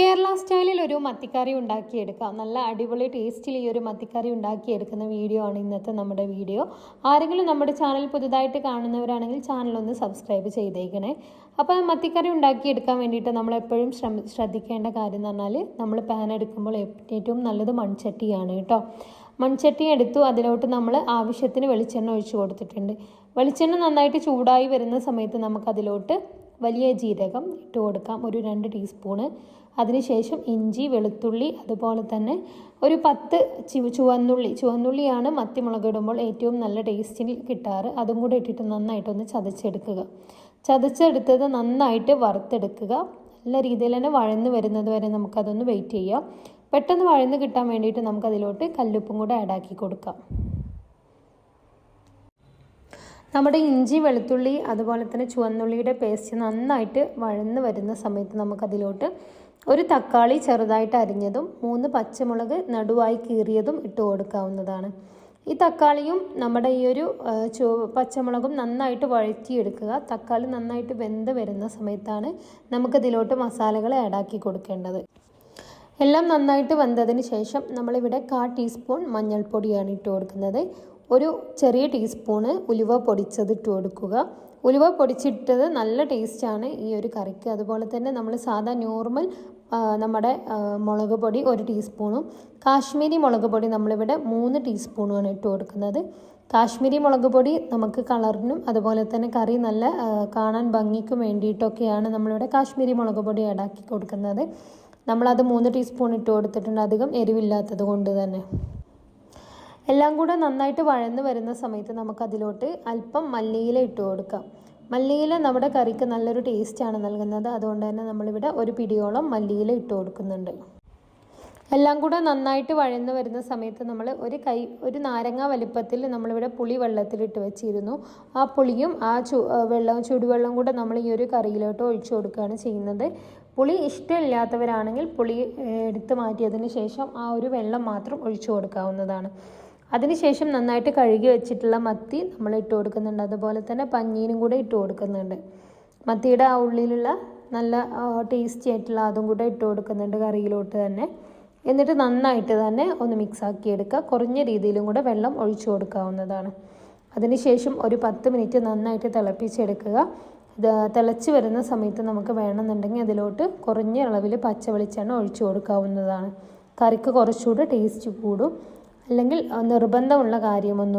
കേരള സ്റ്റൈലിൽ ഒരു മത്തിക്കറി ഉണ്ടാക്കിയെടുക്കാം. നല്ല അടിപൊളി ടേസ്റ്റിൽ ഈ ഒരു മത്തിക്കറി ഉണ്ടാക്കിയെടുക്കുന്ന വീഡിയോ ആണ് ഇന്നത്തെ നമ്മുടെ വീഡിയോ. ആരെങ്കിലും നമ്മുടെ ചാനൽ പുതുതായിട്ട് കാണുന്നവരാണെങ്കിൽ ചാനൽ ഒന്ന് സബ്സ്ക്രൈബ് ചെയ്തേക്കണേ. അപ്പോൾ മത്തിക്കറി ഉണ്ടാക്കിയെടുക്കാൻ വേണ്ടിയിട്ട് നമ്മൾ എപ്പോഴും ശ്രദ്ധിക്കേണ്ട കാര്യം എന്ന് പറഞ്ഞാൽ നമ്മൾ പാൻ എടുക്കുമ്പോൾ ഏറ്റവും നല്ലത് മൺചട്ടിയാണ് കേട്ടോ. മൺചട്ടി എടുത്തു അതിലോട്ട് നമ്മൾ ആവശ്യത്തിന് വെളിച്ചെണ്ണ ഒഴിച്ചു കൊടുത്തിട്ടുണ്ട്. വെളിച്ചെണ്ണ നന്നായിട്ട് ചൂടായി വരുന്ന സമയത്ത് നമുക്കതിലോട്ട് വലിയ ജീരകം ഇട്ട് കൊടുക്കാം ഒരു രണ്ട് ടീസ്പൂണ്. അതിനുശേഷം ഇഞ്ചി വെളുത്തുള്ളി അതുപോലെ തന്നെ ഒരു പത്ത് ചുവ ചുവന്നുള്ളി. ചുവന്നുള്ളിയാണ് മത്തിമുളക് ഇടുമ്പോൾ ഏറ്റവും നല്ല ടേസ്റ്റിൽ കിട്ടാറ്. അതും കൂടെ ഇട്ടിട്ട് നന്നായിട്ടൊന്ന് ചതച്ചെടുക്കുക. ചതച്ചെടുത്തത് നന്നായിട്ട് വറുത്തെടുക്കുക. നല്ല രീതിയിൽ തന്നെ വഴന്ന് വരുന്നത് വരെ നമുക്കതൊന്ന് വെയിറ്റ് ചെയ്യാം. പെട്ടെന്ന് വഴന്ന് കിട്ടാൻ വേണ്ടിയിട്ട് നമുക്കതിലോട്ട് കല്ലുപ്പും കൂടെ ആഡാക്കി കൊടുക്കാം. നമ്മുടെ ഇഞ്ചി വെളുത്തുള്ളി അതുപോലെ തന്നെ ചുവന്നുള്ളിയുടെ പേസ്റ്റ് നന്നായിട്ട് വഴന്ന് വരുന്ന സമയത്ത് നമുക്കതിലോട്ട് ഒരു തക്കാളി ചെറുതായിട്ട് അരിഞ്ഞതും മൂന്ന് പച്ചമുളക് നടുവായി കീറിയതും ഇട്ട് കൊടുക്കാവുന്നതാണ്. ഈ തക്കാളിയും നമ്മുടെ ഈ ഒരു പച്ചമുളകും നന്നായിട്ട് വഴറ്റിയെടുക്കുക. തക്കാളി നന്നായിട്ട് വെന്ത് വരുന്ന സമയത്താണ് നമുക്കതിലോട്ട് മസാലകൾ ആഡാക്കി കൊടുക്കേണ്ടത്. എല്ലാം നന്നായിട്ട് വെന്തതിന് ശേഷം നമ്മളിവിടെ കാ ടീസ്പൂൺ മഞ്ഞൾപ്പൊടിയാണ് ഇട്ട് കൊടുക്കുന്നത്. ഒരു ചെറിയ ടീസ്പൂണ് ഉലുവ പൊടിച്ചത് ഇട്ട് കൊടുക്കുക. ഉലുവ പൊടിച്ചിട്ടത് നല്ല ടേസ്റ്റാണ് ഈ ഒരു കറിക്ക്. അതുപോലെ തന്നെ നമ്മൾ സാധാ നോർമൽ നമ്മുടെ മുളക് പൊടി ഒരു ടീസ്പൂണും കാശ്മീരി മുളക് പൊടി നമ്മളിവിടെ മൂന്ന് ടീസ്പൂണുമാണ് ഇട്ട് കൊടുക്കുന്നത്. കാശ്മീരി മുളക് പൊടി നമുക്ക് കളറിനും അതുപോലെ തന്നെ കറി നല്ല കാണാൻ ഭംഗിക്കും വേണ്ടിയിട്ടൊക്കെയാണ് നമ്മളിവിടെ കാശ്മീരി മുളക് പൊടി ആഡാക്കി കൊടുക്കുന്നത്. നമ്മളത് മൂന്ന് ടീസ്പൂൺ ഇട്ട് കൊടുത്തിട്ടുണ്ട്. അധികം എരിവില്ലാത്തത് കൊണ്ട് തന്നെ. എല്ലാം കൂടെ നന്നായിട്ട് വഴന്ന് വരുന്ന സമയത്ത് നമുക്കതിലോട്ട് അല്പം മല്ലിയില ഇട്ട് കൊടുക്കാം. മല്ലിയില നമ്മുടെ കറിക്ക് നല്ലൊരു ടേസ്റ്റാണ് നൽകുന്നത്. അതുകൊണ്ട് തന്നെ നമ്മളിവിടെ ഒരു പിടിയോളം മല്ലിയില ഇട്ട് കൊടുക്കുന്നുണ്ട്. എല്ലാം കൂടെ നന്നായിട്ട് വഴന്ന് വരുന്ന സമയത്ത് നമ്മൾ ഒരു കൈ ഒരു നാരങ്ങ വലിപ്പത്തിൽ നമ്മളിവിടെ പുളി വെള്ളത്തിലിട്ട് വെച്ചിരുന്നു. ആ പുളിയും ആ ചു വെള്ളവും ചൂടുവെള്ളവും കൂടെ നമ്മൾ ഈ ഒരു കറിയിലോട്ട് ഒഴിച്ചു കൊടുക്കുകയാണ് ചെയ്യുന്നത്. പുളി ഇഷ്ടമില്ലാത്തവരാണെങ്കിൽ പുളി എടുത്തു മാറ്റിയതിന് ശേഷം ആ ഒരു വെള്ളം മാത്രം ഒഴിച്ചു കൊടുക്കാവുന്നതാണ്. അതിനുശേഷം നന്നായിട്ട് കഴുകി വെച്ചിട്ടുള്ള മത്തി നമ്മൾ ഇട്ട് കൊടുക്കുന്നുണ്ട്. അതുപോലെ തന്നെ പഞ്ഞീനും കൂടെ ഇട്ട് കൊടുക്കുന്നുണ്ട്. മത്തിയുടെ ആ ഉള്ളിലുള്ള നല്ല ടേസ്റ്റി ആയിട്ടുള്ള അതും കൂടെ ഇട്ട് കൊടുക്കുന്നുണ്ട് കറിയിലോട്ട് തന്നെ. എന്നിട്ട് നന്നായിട്ട് തന്നെ ഒന്ന് മിക്സ് ആക്കി എടുക്കുക. കുറഞ്ഞ രീതിയിലും കൂടെ വെള്ളം ഒഴിച്ചു കൊടുക്കാവുന്നതാണ്. അതിനുശേഷം ഒരു പത്ത് മിനിറ്റ് നന്നായിട്ട് തിളപ്പിച്ചെടുക്കുക. തിളച്ച് വരുന്ന സമയത്ത് നമുക്ക് വേണമെന്നുണ്ടെങ്കിൽ അതിലോട്ട് കുറഞ്ഞ അളവിൽ പച്ച വെളിച്ചെണ്ണ ഒഴിച്ചു കൊടുക്കാവുന്നതാണ്. കറിക്ക് കുറച്ചുകൂടെ ടേസ്റ്റ് കൂടും. അല്ലെങ്കിൽ നിർബന്ധമുള്ള കാര്യമൊന്നുമല്ല.